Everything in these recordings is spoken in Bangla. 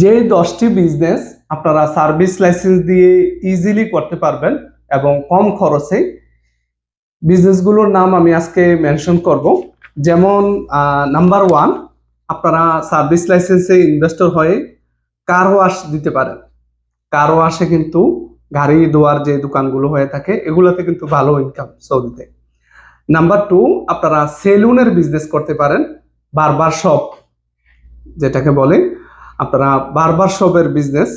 যে দশটি বিজনেস আপনারা সার্ভিস লাইসেন্স দিয়ে ইজিলি করতে পারবেন এবং কম খরচে বিজনেসগুলোর নাম আমি আজকে মেনশন করব। যেমন নাম্বার ওয়ান আপনারা সার্ভিস লাইসেন্সে ইনভেস্টর হয়ে কার ওয়াশ দিতে পারেন। কার ওয়াশে কিন্তু গাড়ি ধোয়ার যে দোকানগুলো হয়ে থাকে, এগুলোতে কিন্তু ভালো ইনকাম সৌদিতে নাম্বার টু আপনারা সেলুনের বিজনেস করতে পারেন বারবার শপ যেটাকে বলে আপনারা বারবার শপের বিজনেস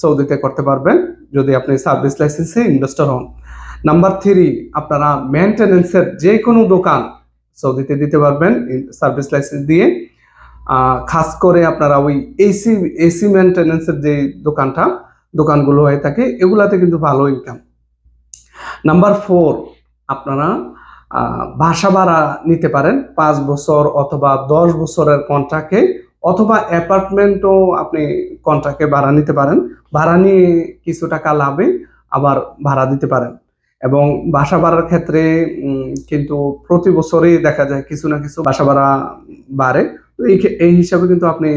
সৌদিতে করতে পারবেন। যদি আপনি সার্ভিস লাইসেন্সে ইনভেস্টর হন। নাম্বার থ্রি আপনারা মেনটেনেন্সের যে কোনো দোকান সৌদিতে দিতে পারবেন সার্ভিস লাইসেন্স দিয়ে। খাস করে আপনারা ওই এসি এসি মেনটেনেন্সের যে দোকানটা, দোকানগুলো হয়ে থাকে, এগুলাতে কিন্তু ভালো ইনকাম নাম্বার ফোর আপনারা বাসা ভাড়া নিতে পারেন। পাঁচ বছর অথবা দশ বছরের কন্ট্রাক্টে অথবা অ্যাপার্টমেন্টও আপনি কন্ট্রাক্টে ভাড়া নিতে পারেন। ভাড়া নিয়ে কিছু টাকা লাভে আবার ভাড়া দিতে পারেন। এবং বাসা ভাড়ার ক্ষেত্রে কিন্তু প্রতি বছরই দেখা যায় কিছু না কিছু বাসা ভাড়া বাড়ে। এই এই হিসাবে কিন্তু আপনি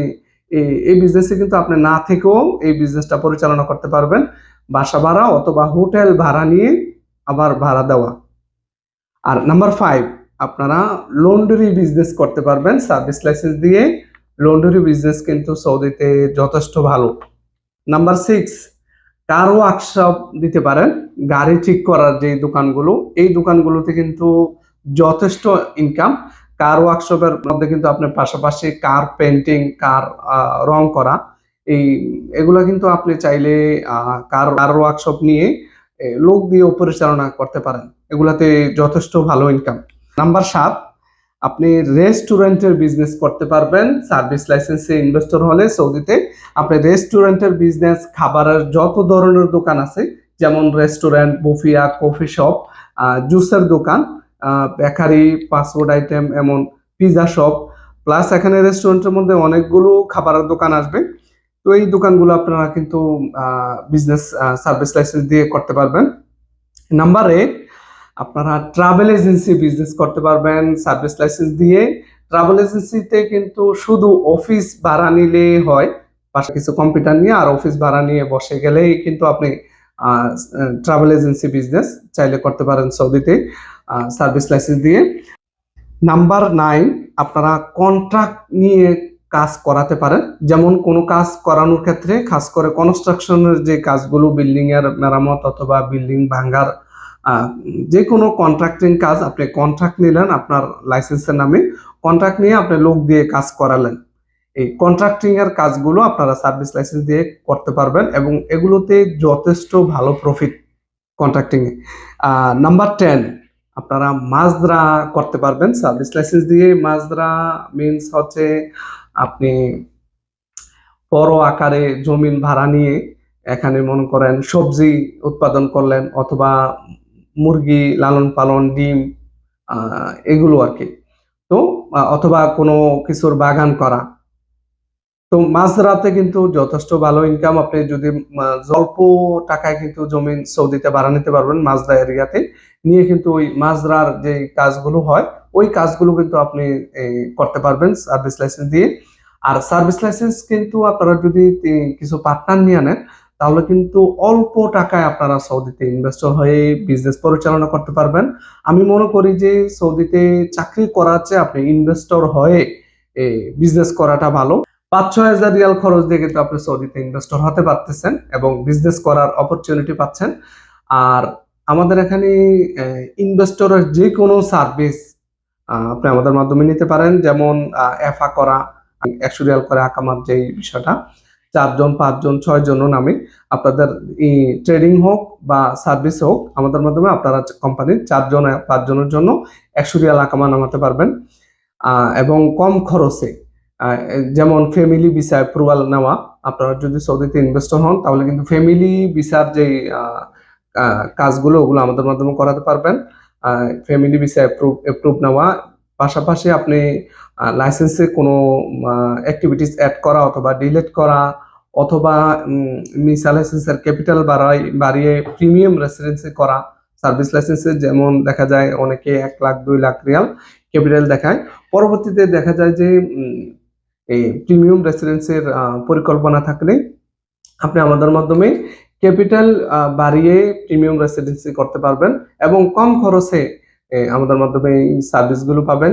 এই- এই বিজনেসে কিন্তু আপনি না থেকেও এই বিজনেসটা পরিচালনা করতে পারবেন। বাসা ভাড়া অথবা হোটেল ভাড়া নিয়ে আবার ভাড়া দেওয়া। আর নাম্বার ফাইভ আপনারা লন্ড্রি বিজনেস করতে পারবেন। সার্ভিস লাইসেন্স দিয়ে লন্ড্রি বিজনেস কিন্তু সৌদিতে যথেষ্ট ভালো। নাম্বার সিক্স কার ওয়ার্কশপ দিতে পারেন, গাড়ি ঠিক করার যে দোকানগুলো, এই দোকানগুলোতে কিন্তু যথেষ্ট ইনকাম কার ওয়ার্কশপের মধ্যে কিন্তু আপনার পাশাপাশি কার পেন্টিং কার রং করা, এই, এগুলা কিন্তু আপনি চাইলে কার কার ওয়ার্কশপ নিয়ে লোক দিয়েও পরিচালনা করতে পারেন। এগুলাতে যথেষ্ট ভালো ইনকাম নাম্বার সাত আপনি রেস্টুরেন্টের বিজনেস করতে পারবেন। সার্ভিস লাইসেন্সে ইনভেস্টর হলে সৌদিতে আপনি রেস্টুরেন্টের বিজনেস খাবারের যত ধরনের দোকান আছে, যেমন রেস্টুরেন্ট বুফিয়া কফি শপ জুসের দোকান বেকারি ফাস্টফুড আইটেম এমন পিজা শপ প্লাস এখানে রেস্টুরেন্টের মধ্যে অনেকগুলো খাবারের দোকান আসবে। তো এই দোকানগুলো আপনারা কিন্তু বিজনেস সার্ভিস লাইসেন্স দিয়ে করতে পারবেন। নাম্বার এইট আপনারা ট্রাভেল এজেন্সি বিজনেস করতে পারবেন সার্ভিস লাইসেন্স দিয়ে। ট্রাভেল এজেন্সিতে কিন্তু শুধু অফিস ভাড়া নিলে হয় পাশে কিছু কম্পিউটার নিয়ে আর অফিস ভাড়া নিয়ে বসে গেলেই কিন্তু আপনি ট্রাভেল এজেন্সি বিজনেস চাইলে করতে পারেন সৌদিতে সার্ভিস লাইসেন্স দিয়ে। নাম্বার নাইন আপনারা কন্ট্রাক্ট নিয়ে কাজ করাতে পারেন। যেমন কোনো কাজ করানোর ক্ষেত্রে, খাস করে কনস্ট্রাকশনের যে কাজগুলো বিল্ডিংয়ের মেরামত অথবা বিল্ডিং ভাঙ্গার যে কোনো কন্ট্রাক্টিং কাজ আপনি কন্ট্রাক্ট নিলেন আপনার লাইসেন্সের নামে কন্ট্রাক্ট নিয়ে আপনি লোক দিয়ে কাজ করালেন। এই কন্ট্রাক্টিং এর কাজগুলো আপনারা সার্ভিস লাইসেন্স দিয়ে করতে পারবেন এবং এগুলোতে যথেষ্ট ভালো প্রফিট কন্ট্রাক্টিং এ। নাম্বার টেন আপনারা মাজরা করতে পারবেন। সার্ভিস লাইসেন্স দিয়ে মাজরা মিনস হচ্ছে আপনি বড় আকারে জমিন ভাড়া নিয়ে এখানে মনে করেন সবজি উৎপাদন করলেন অথবা মুরগি লালন পালন, ডিম এগুলো আর কি। তো অথবা কোনো কিছুর বাগান করা। তো মাজরাতে কিন্তু যথেষ্ট ভালো ইনকাম আপনি যদি অল্প টাকায় কিন্তু জমিন সৌদিতে ভাড়া নিতে পারবেন মাজরা এরিয়াতে। নিয়ে কিন্তু ওই মাজরার যে কাজগুলো হয়, ওই কাজগুলো কিন্তু আপনি করতে পারবেন সার্ভিস লাইসেন্স দিয়ে। আর সার্ভিস লাইসেন্স কিন্তু আপনারা যদি কিছু পার্টনার নিয়ে নেন তাহলে কিন্তু অল্প টাকায় আপনারা সৌদিতে ইনভেস্টর হয়ে বিজনেস পরিচালনা করতে পারবেন। আমি মনে করি যে সৌদিতে চাকরি করার চেয়ে আপনি ইনভেস্টর হয়ে বিজনেস করাটা ভালো। পাঁচ ছয় হাজার রিয়াল খরচ দিয়ে কিন্তু আপনি সৌদিতে ইনভেস্টর হতে পারতেছেন এবং বিজনেস করার অপরচুনিটি পাচ্ছেন। আর আমাদের এখানে ইনভেস্টরের যে কোনো সার্ভিস আপনি আমাদের মাধ্যমে নিতে পারেন। যেমন এফা করা, একশো রিয়াল করে আকামার যে বিষয়টা। চারজন, পাঁচজন ছয় জন নামে আপনাদের ট্রেডিং হোক বা সার্ভিস হোক, আমাদের মাধ্যমে আপনারা কোম্পানির চারজন, পাঁচজনের জন্য একশো রিয়াল আকামা নামাতে পারবেন এবং কম খরচে যেমন ফ্যামিলি ভিসা অ্যাপ্রুভাল নেওয়া, আপনারা যদি সৌদিতে ইনভেস্টর হন, তাহলে কিন্তু ফ্যামিলি ভিসার যে কাজগুলো, ওগুলো আমাদের মাধ্যমে করাতে পারবেন। ফ্যামিলি ভিসা অ্যাপ্রুভ অ্যাপ্রুভ নেওয়া পাশাপাশি আপনি লাইসেন্সে কোনো অ্যাক্টিভিটিস অ্যাড করা অথবা ডিলিট করা অথবা মিসা লাইসেন্সের ক্যাপিটাল বাড়াই, বাড়িয়ে প্রিমিয়াম রেসিডেন্সি করা সার্ভিস লাইসেন্সে যেমন দেখা যায় অনেকে এক লাখ, দুই লাখ রিয়াল ক্যাপিটাল দেখায়। পরবর্তীতে দেখা যায় যে এই প্রিমিয়াম রেসিডেন্সির পরিকল্পনা থাকলে আপনি আমাদের মাধ্যমে ক্যাপিটাল বাড়িয়ে প্রিমিয়াম রেসিডেন্সি করতে পারবেন এবং কম খরচে আমাদের মাধ্যমে এই সার্ভিসগুলো পাবেন।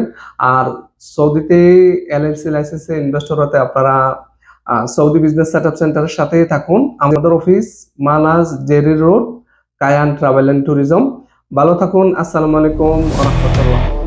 আর সৌদিতে এলএলসি লাইসেন্সে ইনভেস্টর হতে আপনারা সৌদি বিজনেস সেটআপ সেন্টারের সাথে থাকুন। আমাদের office Malaz Jerry road, Kayan travel and tourism ভালো থাকুন, আসসালামু আলাইকুম রহমতুল্লাহ।